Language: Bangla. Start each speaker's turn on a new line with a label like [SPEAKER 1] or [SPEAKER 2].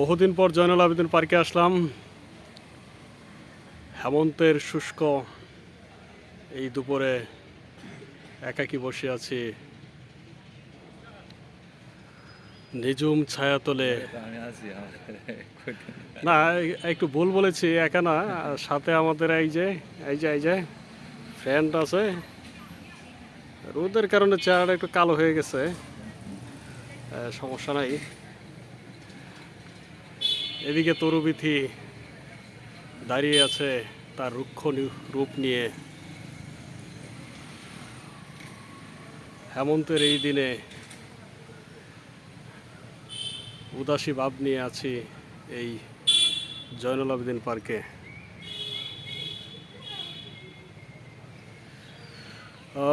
[SPEAKER 1] বহুদিন পর জয়নুল আবেদিন পার্কে আসলাম। হেমন্তের শুষ্ক এই দুপুরে একাকি বসে আছি। নিজুম
[SPEAKER 2] আছি আমার
[SPEAKER 1] না, একটু ভুল বলেছি, একা না, সাথে আমাদের এই যে এই যে এই যে ফ্রেন্ড আছে। রোদের কারণে চেহারাটা একটু কালো হয়ে গেছে। সমস্যা নাই। এদিকে তরুবিথি দাঁড়িয়ে আছে তার রুক্ষ রূপ নিয়ে। হেমন্তের এই দিনে উদাসী ভাব নিয়ে আছি এই জয়নুল আবেদিন পার্কে। ও